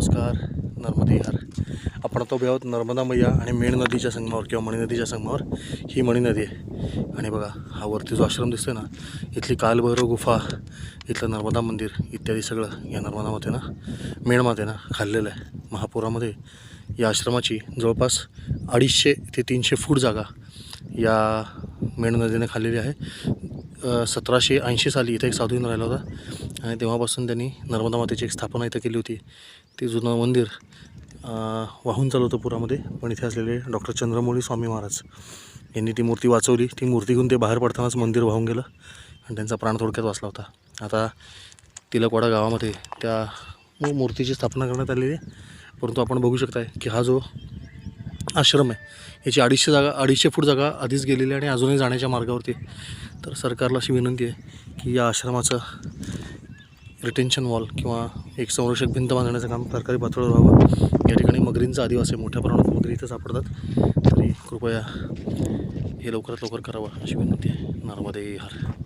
नमस्कार नर्मदे हर. आपण आता उभे आहोत नर्मदा मैया आणि मेण नदीच्या संगमावर किंवा मणी नदीच्या संगमावर. ही मणी नदी आहे. आणि बघा हा वरती जो आश्रम दिसतोय ना इथली कालभैरव गुफा इथलं नर्मदा मंदिर इत्यादी सगळं या नर्मदामध्ये ना मेणमाते ना खाल्लेलं आहे. महापुरामध्ये या आश्रमाची जवळपास अडीचशे ते तीनशे फूट जागा या मेण नदीने खाल्लेली आहे. सतराशे ऐंशी साली इथं एक साधू येऊन राहिला होता. आणि तेव्हापासून त्यांनी नर्मदा मातेची एक स्थापना इथं केली होती. ते जुनं मंदिर वाहून चालू होतं पुरामध्ये पण इथे असलेले डॉक्टर चंद्रमोळी स्वामी महाराज यांनी ती मूर्ती वाचवली. ती मूर्ती घेऊन ते बाहेर पडतानाच मंदिर वाहून गेलं आणि त्यांचा प्राण थोडक्यात वाचला होता. आता तिलकवाडा गावामध्ये त्या मूर्तीची स्थापना करण्यात आलेली आहे. परंतु आपण बघू शकताय की हा जो आश्रम आहे. याची अडीचशे जागा अडीचशे फूट जागा आधीच गेलेली आहे आणि अजूनही जाण्याच्या मार्गावरती तर सरकारला अशी विनंती आहे की या आश्रमाचं रिटेन्शन वॉल किंवा एक संरक्षक भिंत बांधण्याचं काम सरकारी पातळीवर व्हावं. या ठिकाणी मगरींचा आदिवास आहे मोठ्या प्रमाणात मगरी इथं सापडतात. तरी कृपया हे लवकरात लवकर करावं अशी विनंती आहे. नर्मदे हर.